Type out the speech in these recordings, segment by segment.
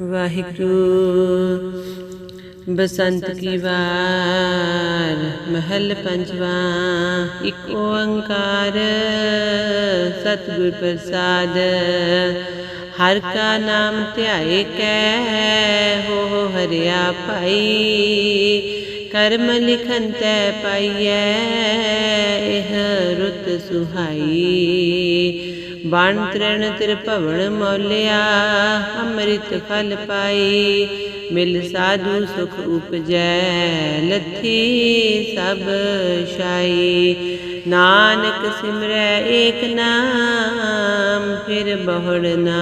ਵਾਹਿਗੁਰੂ। ਬਸੰਤ ਕੀ ਵਾਰ, ਮਹਲ ਪੰਜਵਾ, ਇੱਕ ਓੰਕਾਰ, ਸਤਿਗੁਰ ਪ੍ਰਸਾਦ। ਹਰ ਕਾ ਨਾਮ ਧਿਆਏ ਕੈ, ਹੋ ਹਰਿਆ ਭਾਈ। ਕਰਮ ਲਿਖਨ ਤੈ ਪਾਈਐ, ਇਹ ਰੁਤ ਸੁਹਾਈ। ਬਣ ਤ੍ਰਣ ਤਿਰ ਭਵਨ ਮੌਲਿਆ, ਅੰਮ੍ਰਿਤ ਫਲ ਪਾਈ। ਮਿਲ ਸਾਧੂ ਸੁਖ ਉਪਜੈ, ਲੱਥੀ ਸਭ ਸ਼ਾਈ ਨਾਨਕ ਸਿਮਰੈ ਏਕ ਨਾਮ, ਫਿਰ ਬਹੁੜ ਨਾ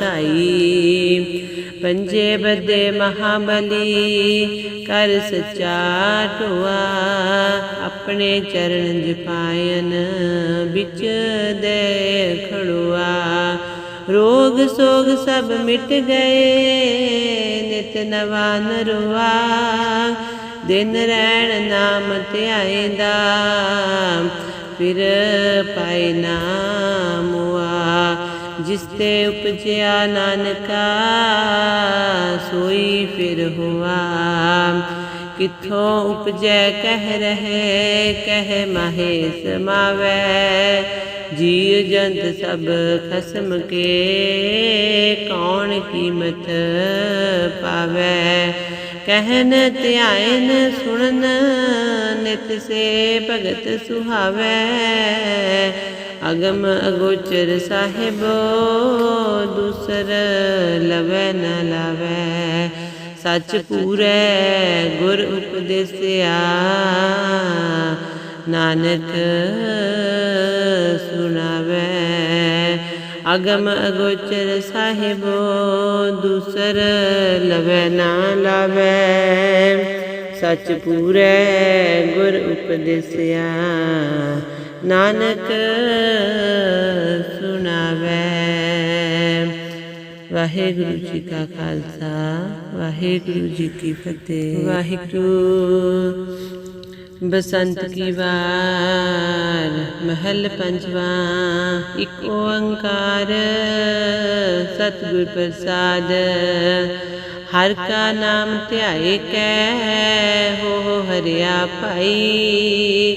ਧਾਈ। ਪੰਜੇ ਬਦੇ ਮਹਾਬਲੀ, ਕਰ ਸਚਾ ਟੁਆ ਆਪਣੇ ਚਰਨ ਜਪਾਇਨ ਵਿੱਚ ਦੇ ਖੜੁਆ। ਰੋਗ ਸੋਗ ਸਭ ਮਿਟ ਗਏ, ਨਿਤ ਨਵਾ ਨਰਵਾ ਦਿਨ ਰਹਿਣ ਨਾਮ ਧਿਆਇਂਦਾ ਫਿਰ ਪਾਇ ਨਾਮੁਆ ਜਿਸ ਤੇ ਉਪਜਿਆ ਨਾਨਕਾ, ਸੋਈ ਫਿਰ ਹੁਆ। ਕਿੱਥੋਂ ਉਪਜੈ ਕਹਿ ਰਹੇ, ਕਹਿ ਮਾਹੇ ਸਮਾਵੈ। ਜੀਵ ਜੰਤ ਸਭ ਖਸਮ ਕੇ, ਕੌਣ ਕੀਮਤ ਪਾਵੈ? ਕਹਿਨ ਧਿਆਇਨ ਸੁਣਨ, ਨਿਤ ਸੇ ਭਗਤ ਸੁਹਾਵੈ। ਅਗਮ ਅਗੋਚਰ ਸਾਹਿਬੋ, ਦੂਸਰ ਲਵੈ ਨ ਲਾਵੈ। ਸੱਚ ਪੂਰੈ ਗੁਰ ਉਪਦੇਸਿਆ, ਨਾਨਕ ਸੁਣਾਵੈ। ਅਗਮ ਅਗੋਚਰ ਸਾਹਿਬੋ, ਦੂਸਰ ਲਵੈ ਨਾ ਲਾਵੈ। ਸੱਚ ਪੂਰੈ ਗੁਰ ਉਪਦੇਸਿਆ, ਨਾਨਕ ਸੁਣਾਵੈ। ਵਾਹਿਗੁਰੂ ਜੀ ਕਾ ਖਾਲਸਾ, ਵਾਹਿਗੁਰੂ ਜੀ ਕੀ ਫਤਿਹ। ਵਾਹਿਗੁਰੂ। ਬਸੰਤ ਕੀ ਵਾਰ, ਮਹਿਲ ਪੰਜਵਾ, ਇੱਕ ਓੰਕਾਰ, ਸਤਿਗੁਰ ਪ੍ਰਸਾਦ। ਹਰ ਕਾ ਨਾਮ ਧਿਆਏ ਕੈ, ਹੋ ਹਰਿਆ ਭਾਈ।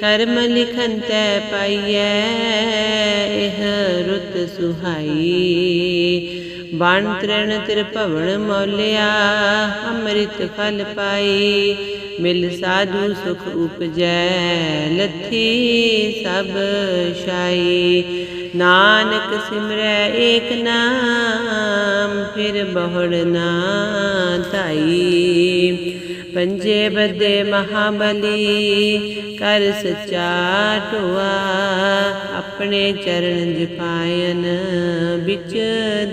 ਕਰਮ ਲਿਖਨ ਤੈ ਪਾਈਐ, ਇਹ ਰੁਤ ਸੁਹਾਈ। ਬਣ ਤ੍ਰਿਣ ਤਿਰ ਭਵਨ ਮੌਲਿਆ, ਅੰਮ੍ਰਿਤ ਫਲ ਪਾਈ। ਮਿਲ ਸਾਧੂ ਸੁਖ ਉਪਜੈ, ਲੱਥੀ ਸਭ ਸ਼ਾਈ ਨਾਨਕ ਸਿਮਰੈ ਏਕ ਨਾਮ, ਫਿਰ ਬਹੁੜ ਨਾ ਧਾਈ। ਪੰਜੇ ਬਦੇ ਮਹਾਬਲੀ, ਕਰ ਸਚਾ ਟੁਆ ਆਪਣੇ ਚਰਨ ਜਪਾਇਨ ਵਿੱਚ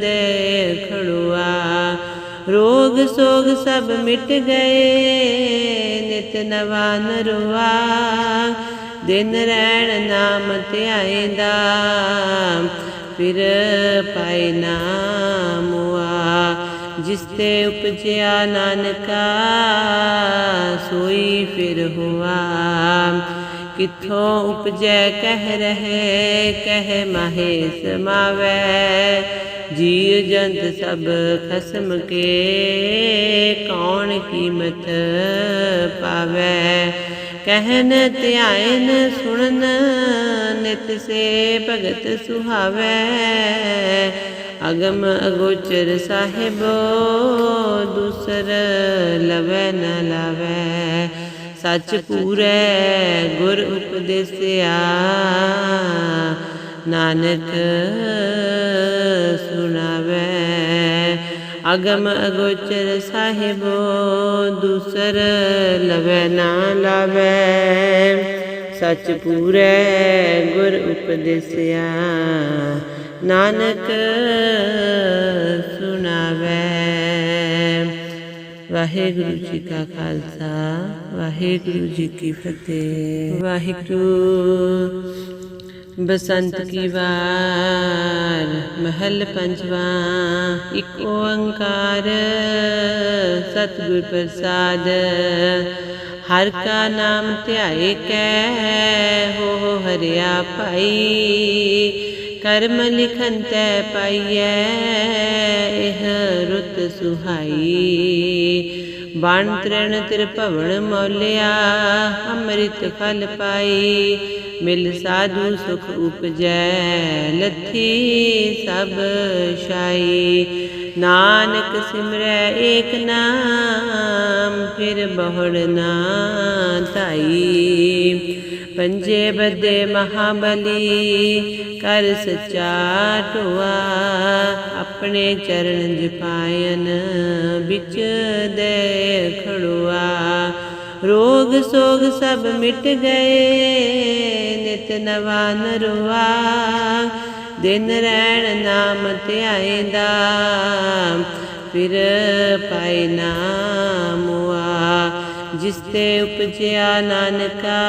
ਦੇ ਖੜੁਆ। ਰੋਗ ਸੋਗ ਸਭ ਮਿਟ ਗਏ, ਨਿਤ ਨਵਾ ਨਰਵਾ ਦਿਨ ਰਹਿਣ ਨਾਮ ਧਿਆਇਂਦਾ ਫਿਰ ਪਾਇ ਨਾਮੁਆ ਜਿਸ ਤੇ ਉਪਜਿਆ ਨਾਨਕਾ, ਸੋਈ ਫਿਰ ਹੁਆ। ਕਿੱਥੋਂ ਉਪਜੈ ਕਹਿ ਰਹੇ, ਕਹਿ ਮਾਹੇ ਸਮਾਵੈ। ਜੀਵ ਜੰਤ ਸਭ ਖਸਮ ਕੇ, ਕੌਣ ਕੀਮਤ ਪਾਵੈ? ਕਹਿਨ ਧਿਆਇਨ ਸੁਣਨ, ਨਿਤ ਸੇ ਭਗਤ ਸੁਹਾਵੈ। ਅਗਮ ਅਗੋਚਰ ਸਾਹਿਬ, ਦੂਸਰ ਲਵੈ ਨ ਲਾਵੈ। ਸੱਚ ਪੂਰੈ ਗੁਰ ਉਪਦੇਸਿਆ, ਨਾਨਕ ਸੁਣਾਵੈ। ਅਗਮ ਅਗੋਚਰ ਸਾਹਿਬ, ਦੂਸਰ ਲਵੈ ਨਾ ਲਾਵੈ। ਸੱਚ ਪੂਰੈ ਗੁਰ ਉਪਦੇਸਿਆ ਨਾਨਕ ਸੁਣਾਵੈ। ਵਾਹਿਗੁਰੂ ਜੀ ਕਾ ਖਾਲਸਾ, ਵਾਹਿਗੁਰੂ ਜੀ ਕੀ ਫਤਿਹ। ਵਾਹਿਗੁਰੂ। ਬਸੰਤ ਕੀ ਵਾਰ, ਮਹਲ ਪੰਜਵਾ, ਇੱਕ ਓੰਕਾਰ, ਸਤਿਗੁਰ ਪ੍ਰਸਾਦ। ਹਰ ਕਾ ਨਾਮ ਧਿਆਏ ਕੈ, ਹੋ ਹਰਿਆ ਭਾਈ। ਕਰਮ ਲਿਖਨ ਤੈ ਪਾਈਐ, ਇਹ ਸੁਹਾਈ। ਬਣ ਤ੍ਰਿਣ ਤ੍ਰਿਭਵਨ ਮੌਲਿਆ, ਅੰਮ੍ਰਿਤ ਫਲ ਪਾਈ। ਮਿਲ ਸਾਧੂ ਸੁਖ ਉਪਜੈ, ਲੱਥੀ ਸਭ ਛਾਈ। ਨਾਨਕ ਸਿਮਰੈ ਏਕ ਨਾਮ, ਫਿਰ ਬਹੁੜ ਨਾ ਧਾਈ। ਪੰਜੇ ਬਦੇ ਮਹਾਬਲੀ, ਕਰ ਸਚਾ ਢੋਆ, ਆਪਣੇ ਚਰਨ ਜਪਾਇਨ ਵਿੱਚ ਦੇ ਖੜੁਆ। ਰੋਗ ਸੋਗ ਸਭ ਮਿਟ ਗਏ, ਨਿਤ ਨਵਾ ਨਰਵਾ ਦਿਨ ਰਹਿਣ ਨਾਮ ਧਿਆਏਂਦਾ ਫਿਰ ਪਾਈ ਨਾਮੁਆ ਜਿਸ ਤੇ ਉਪਜਿਆ ਨਾਨਕਾ,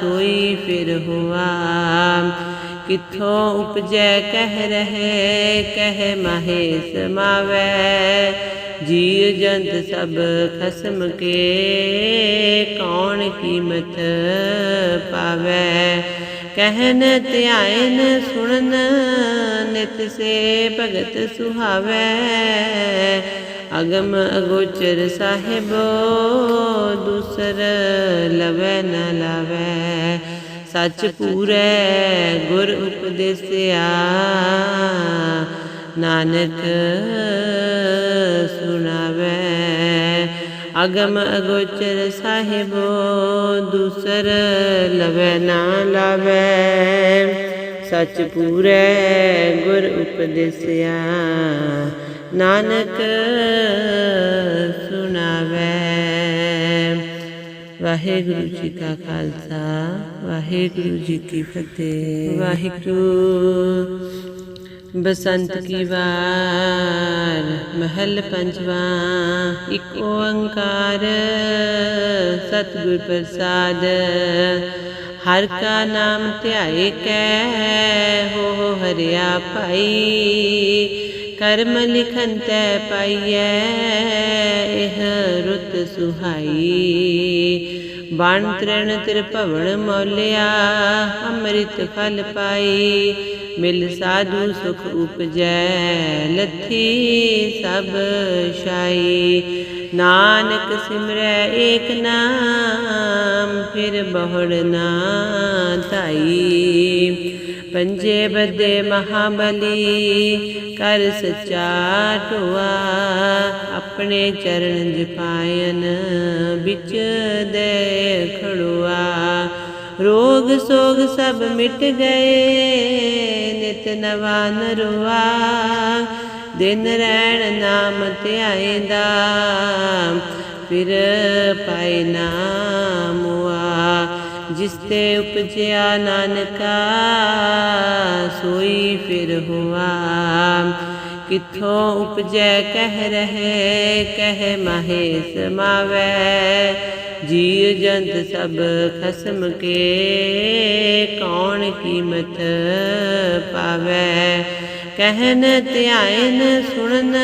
ਸੋਈ ਫਿਰ ਹੁਆ। ਕਿੱਥੋਂ ਉਪਜੈ ਕਹਿ ਰਹੇ, ਕਹਿ ਮਾਹੇ ਸਮਾਵੈ। ਜੀਵ ਜੰਤ ਸਭ ਖਸਮ ਕੇ, ਕੌਣ ਕੀਮਤ ਪਾਵੈ? ਕਹਿਨ ਧਿਆਇਨ ਸੁਣਨ, ਨਿਤ ਸੇ ਭਗਤ ਸੁਹਾਵੈ। ਅਗਮ ਅਗੋਚਰ ਸਾਹਿਬੋ, ਦੂਸਰ ਲਵੈ ਨ ਲਾਵੈ। ਸੱਚ ਪੂਰੈ ਗੁਰ ਉਪਦੇਸਿਆ, ਨਾਨਕ ਸੁਣਾਵੈ। ਅਗਮ ਅਗੋਚਰ ਸਾਹਿਬੋ, ਦੂਸਰ ਲਵੈ ਨਾ ਲਾਵੈ। ਸੱਚ ਪੂਰੈ ਗੁਰ ਉਪਦੇਸਿਆ, ਨਾਨਕ ਸੁਣਾਵੈ। ਵਾਹਿਗੁਰੂ ਜੀ ਕਾ ਖਾਲਸਾ, ਵਾਹਿਗੁਰੂ ਜੀ ਕੀ ਫਤਿਹ। ਵਾਹਿਗੁਰੂ ਬਸੰਤ ਕੀ ਵਾਰ, ਮਹਲ ਪੰਜਵਾ, ਇੱਕ ਓੰਕਾਰ, ਸਤਿਗੁਰ ਪ੍ਰਸਾਦ। ਹਰ ਕਾ ਨਾਮ ਧਿਆਏ ਕੈ, ਹੋ ਹਰਿਆ ਭਾਈ। ਕਰਮ ਲਿਖਨ ਤੈ ਪਾਈਐ, ਇਹ ਰੁੱਤ ਸੁਹਾਈ। ਬਣ ਤ੍ਰਿਣ ਤ੍ਰਿਭਵਨ ਮੌਲਿਆ ਅੰਮ੍ਰਿਤ ਫਲ ਪਾਈ। ਮਿਲ ਸਾਧੂ ਸੁਖ ਉਪਜੈ ਲੱਥੀ ਸਭ ਛਾਈ। ਨਾਨਕ ਸਿਮਰੈ ਏਕ ਨਾਮ, ਫਿਰ ਬਹੁੜ ਨਾ ਧਾਈ। ਪੰਜੇ ਬਦੇ ਮਹਾਬਲੀ, ਕਰ ਸਚਾ ਢੋਆ। ਆਪਣੇ ਚਰਨ ਜਪਾਇਨ ਵਿੱਚ ਦੇ ਖੜੁਆ। ਰੋਗ ਸੋਗ ਸਭ ਮਿਟ ਗਏ, ਨਿਤ ਨਵਾ ਨਰਵਾ ਦਿਨ ਰਹਿਣ ਨਾਮ ਧਿਆਏ ਦਾ ਫਿਰ ਪਾਈ ਨਾਮੁਆ ਜਿਸ ਤੇ ਉਪਜਿਆ ਨਾਨਕਾ, ਸੋਈ ਫਿਰ ਹੁਆ। ਕਿੱਥੋਂ ਉਪਜੈ ਕਹਿ ਰਹੇ, ਕਹਿ ਮਾਹੇ ਸਮਾਵੈ ਜੀਵ ਜੰਤ ਸਭ ਖਸਮ ਕੇ, ਕੌਣ ਕੀਮਤ ਪਾਵੈ? ਕਹਿਨ ਧਿਆਇਨ ਸੁਣਨ,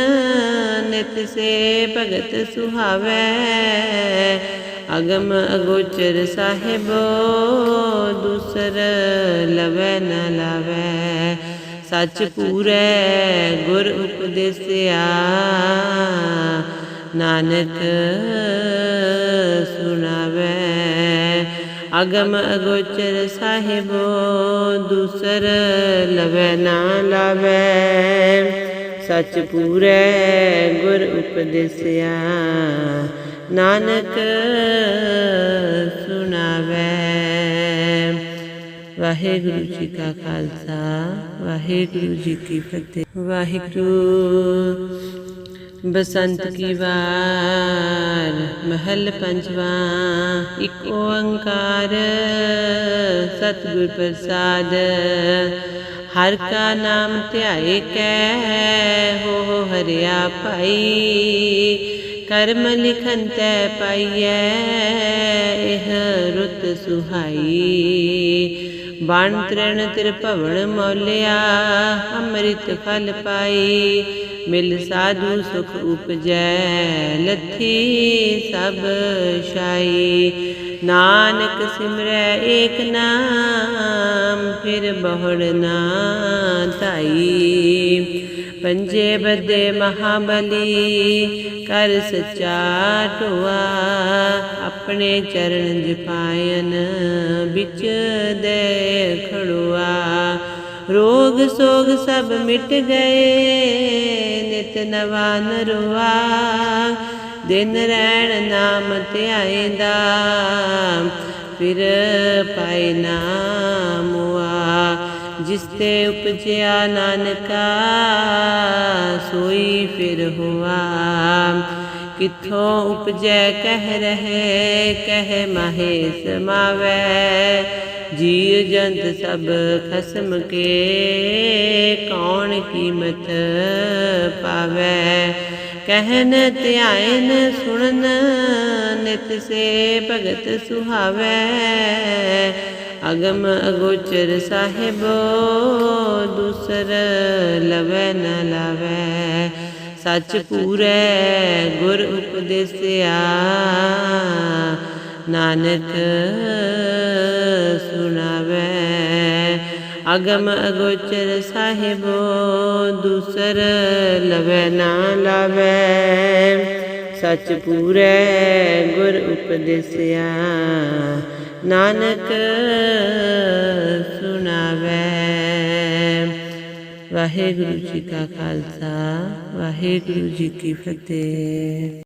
ਨਿਤ ਸੇ ਭਗਤ ਸੁਹਾਵੈ। ਅਗਮ ਅਗੋਚਰ ਸਾਹਿਬ, ਦੂਸਰ ਲਵੈ ਨ ਲਾਵੈ। ਸੱਚ ਪੂਰੈ, ਗੁਰ ਉਪਦੇਸਿਆ। ਨਾਨਕ ਸੁਣਾਵੈ, ਅਗਮ ਅਗੋਚਰ ਸਾਹਿਬੋ, ਦੂਸਰ ਲਵੈ ਨਾ ਲਾਵੈ। ਸੱਚ ਪੂਰੈ, ਗੁਰ ਉਪਦੇਸਿਆ। ਨਾਨਕ ਸੁਣਾਵੈ। ਵਾਹਿਗੁਰੂ ਜੀ ਕਾ ਖਾਲਸਾ, ਵਾਹਿਗੁਰੂ ਜੀ ਕੀ ਫਤਿਹ। ਵਾਹਿਗੁਰੂ, ਬਸੰਤ ਕੀ ਵਾਰ, ਮਹਲ ਪੰਜਵਾ, ਇੱਕ ਓੰਕਾਰ, ਸਤਿਗੁਰ ਪ੍ਰਸਾਦ। ਹਰ ਕਾ ਨਾਮ ਧਿਆਏ ਕੈ, ਹੋ ਹਰਿਆ ਭਾਈ। ਕਰਮ ਲਿਖਨ ਤੈ ਪਾਈਐ, ਇਹ ਰੁਤ ਸੁਹਾਈ। ਬਣ ਤ੍ਰਿਣ ਤ੍ਰਿਭਵਨ ਮੌਲਿਆ, ਅੰਮ੍ਰਿਤ ਫਲ ਪਾਈ। ਮਿਲ ਸਾਧੂ ਸੁਖ ਉਪਜੈ, ਲੱਥੀ ਸਭ ਛਾਈ। ਨਾਨਕ ਸਿਮਰੈ ਏਕ ਨਾਮ, ਫਿਰ ਬਹੁੜ ਨਾ ਧਾਈ। ਪੰਜੇ ਬਦੇ ਮਹਾਬਲੀ ਕਰ ਸਚਾ ਟੋਆ ਆਪਣੇ ਚਰਨ ਜਪਾਇਨ ਵਿੱਚ ਦੇ ਖੜੁਆ ਰੋਗ ਸੋਗ ਸਭ ਮਿਟ ਗਏ, ਨਿਤ ਨਵਾ ਨਰਵਾ ਦਿਨ ਰਹਿਣ ਨਾਮ ਧਿਆਇਂਦਾ ਫਿਰ ਪਾਏ ਨਾਮੁਆ ਜਿਸ ਤੇ ਉਪਜਿਆ ਨਾਨਕਾ ਸੋਈ ਫਿਰ ਹੁਆ। ਕਿੱਥੋਂ ਉਪਜੈ ਕਹਿ ਰਹੇ, ਕਹਿ ਮਾਹੇ ਸਮਾਵੈ। ਜੀਵ ਜੰਤ ਸਭ ਖਸਮ ਕੇ, ਕੌਣ ਕੀਮਤ ਪਾਵੈ? ਕਹਿਨ ਧਿਆਇਨ ਸੁਣਨ, ਨਿਤ ਸੇ ਭਗਤ ਸੁਹਾਵੈ। ਅਗਮ ਅਗੋਚਰ ਸਾਹਿਬ, ਦੂਸਰ ਲਵੈ ਨ ਲਵੈ। ਸੱਚ ਪੂਰੈ ਗੁਰ ਉਪਦੇਸਿਆ। ਨਾਨਕ ਸੁਣਾਵੈ। ਅਗਮ ਅਗੋਚਰ ਸਾਹਿਬੋ, ਦੂਸਰ ਲਵੈ ਨਾ ਲਾਵੈ। ਸੱਚ ਪੂਰੈ ਗੁਰ ਉਪਦੇਸਿਆ। ਨਾਨਕ ਸੁਣਾਵੈ। ਵਾਹਿਗੁਰੂ ਜੀ ਕਾ ਖਾਲਸਾ ਵਾਹਿਗੁਰੂ ਜੀ ਕੀ ਫਤਿਹ।